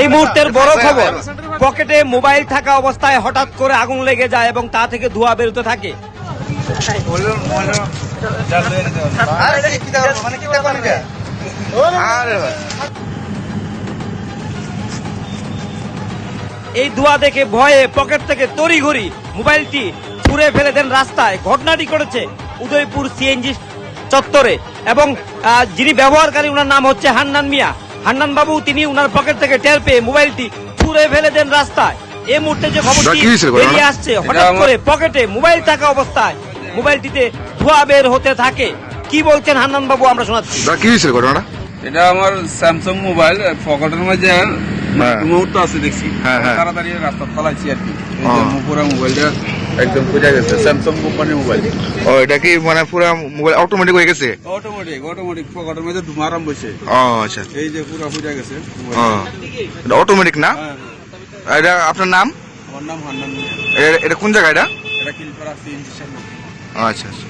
এই মুহূর্তের বড় খবর পকেটে মোবাইল থাকা অবস্থায় হঠাৎ করে আগুন লেগে যায় এবং তা থেকে ধোঁয়া বেরোতে থাকে। এই ধোঁয়া দেখে ভয়ে পকেট থেকে তড়িঘড়ি মোবাইলটি ছুঁড়ে ফেলে দেন রাস্তায়। ঘটনাটি করেছে উদয়পুর সিএনজি চত্বরে এবং যিনি ব্যবহারকারী ওনার নাম হচ্ছে হান্নান মিয়া। হান্নান বাবু তিনি ওনার পকেট থেকে টের পেয়ে মোবাইলটি ছুঁড়ে ফেলে দেন রাস্তায় এই মুহূর্তে যে খবরটি? বেরিয়ে আসছে হঠাৎ করে পকেটে মোবাইল থাকা অবস্থায় মোবাইলটিতে ধোঁয়া বের হতে থাকে কি বলছেন হান্নান বাবু আমরা শোনাচ্ছি কি হয়েছিল ঘটনাটা এটা আমার স্যামসাং মোবাইল পকেটের মাঝে হ্যাঁ। মুহূর্ত আছে দেখছি হ্যাঁ, হ্যাঁ। তাড়াতাড়ি রাস্তা ফলাইছি আর কি এই ও। যে পুরো মোবাইলটা একদম খুঁজে গেছে স্যামসাং কোম্পানির মোবাইল ও এটা কি মানে পুরো মোবাইল অটোমেটিক হয়ে গেছে? অটোমেটিক অটোমেটিক পকেটের মধ্যে ধুমা আরম্ভ হয়েছে। ও আচ্ছা। এই যে পুরো খুঁজে গেছে এটা অটোমেটিক না? হ্যাঁ এটা আপনার নাম? আমার নাম হান্নান এটা- কোন জায়গা এটা? এটা কিলপাড়া আচ্ছা আচ্ছা।